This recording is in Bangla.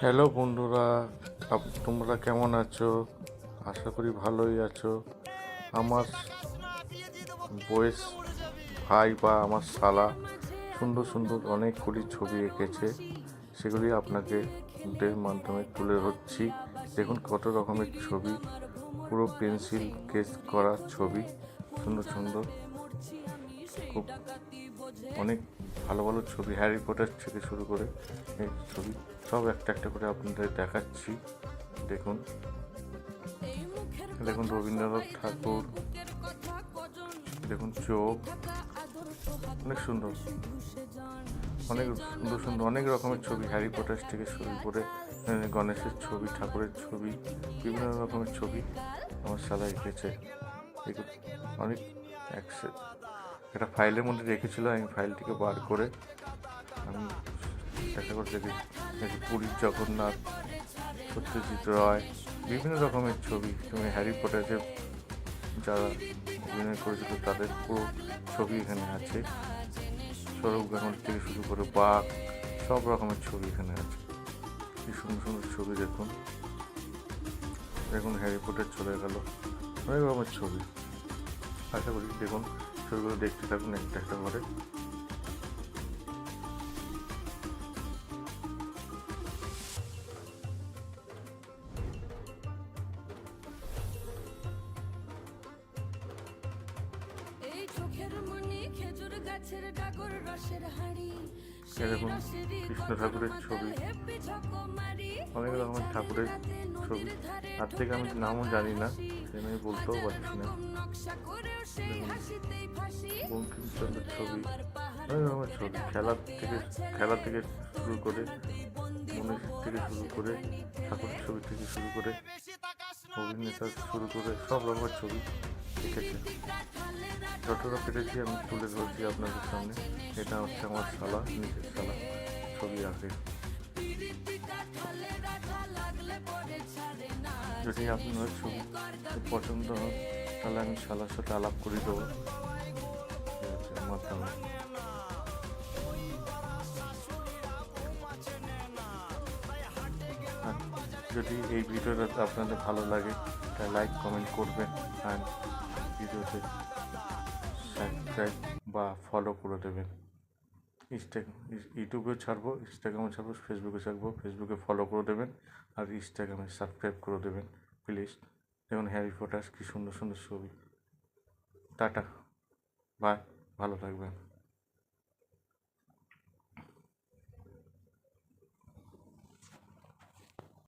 হ্যালো বন্ধুরা তোমরা কেমন আছো? আশা করি ভালোই আছো। আমার বয়স ভাই বা আমার শালা সুন্দর সুন্দর অনেকগুলি ছবি এঁকেছে। সেগুলি আপনাকে মাধ্যমে তুলে ধরছি। দেখুন কত রকমের ছবি, পুরো পেন্সিল কেস করা ছবি, সুন্দর সুন্দর, খুব অনেক ভালো ভালো ছবি, হ্যারি পটার থেকে শুরু করে এই ছবি, সব একটা একটা করে আপনাদের দেখাচ্ছি। দেখুন। দেখুন রবীন্দ্রনাথ ঠাকুর, দেখুন চোখ, অনেক সুন্দর। অনেক সুন্দর সুন্দর, অনেক রকমের ছবি, হ্যারি পটার থেকে শুরু করে গণেশের ছবি, ঠাকুরের ছবি, বিভিন্ন রকমের ছবি আমার শালা এঁকেছে। অনেক একশো একটা ফাইলের মধ্যে রেখেছিল, আমি ফাইলটিকে বার করে আমি দেখা করে দেখি। পুরীর জগন্নাথ, সত্যজিৎ রায়, বিভিন্ন রকমের ছবি তুমি হ্যারি পটারে যারা অভিনয় করেছিল, তাদের পুরো ছবি এখানে আছে। সৌরভ গাঙ্গুলি থেকে শুরু করে বাঘ, সব রকমের ছবি এখানে আছে। কি সুন্দর সুন্দর ছবি দেখুন। দেখুন হ্যারি পটার চলে গেল। অনেক রকমের ছবি। আশা করি দেখুন ছবিগুলো দেখতে থাকুন একটা একটা করে। এই চোখের মনে খেজুর গাছের ডাগর রসের হাড়ি। দেখুন কৃষ্ণ ঠাকুরের ছবি। অনেক রকমের ঠাকুরের ছবি। আর থেকে আমি নামও জানি না সে আমি বলতেও পারছি না। বঙ্কিমচন্দ্রের ছবি অনেক রকমের ছবি। খেলার থেকে খেলা থেকে শুরু করে মনের থেকে শুরু করে ঠাকুরের ছবি থেকে শুরু করে অভিনেতা শুরু করে সব রকমের ছবি। এঁকেছে যতটা পেরেছি আমি তুলে ধরছি আপনাদের সামনে। এটা হচ্ছে আমার শালা, নিজের শালা, ছবি আঁকে যদি আপনার ছবি পছন্দ হয়, তাহলে আমি শালার সাথে আলাপ করে দেবো। ঠিক আছে, আমার যদি এই ভিডিওটা আপনাদের ভালো লাগে, তাহলে লাইক কমেন্ট করবেন আর ভিডিওতে সাবস্ক্রাইব বা ফলো করে দেবেন। ইনস্টাগ্রাম ইউটিউবেও ছাড়বো ইনস্টাগ্রামে ছাড়বো ফেসবুকে ছাড়বো ফেসবুকে ফলো করে দেবেন আর ইনস্টাগ্রামে সাবস্ক্রাইব করে দেবেন প্লিজ দেখুন হ্যারি পটার কী সুন্দর সুন্দর ছবি। টাটা। বাই ভালো থাকবেন।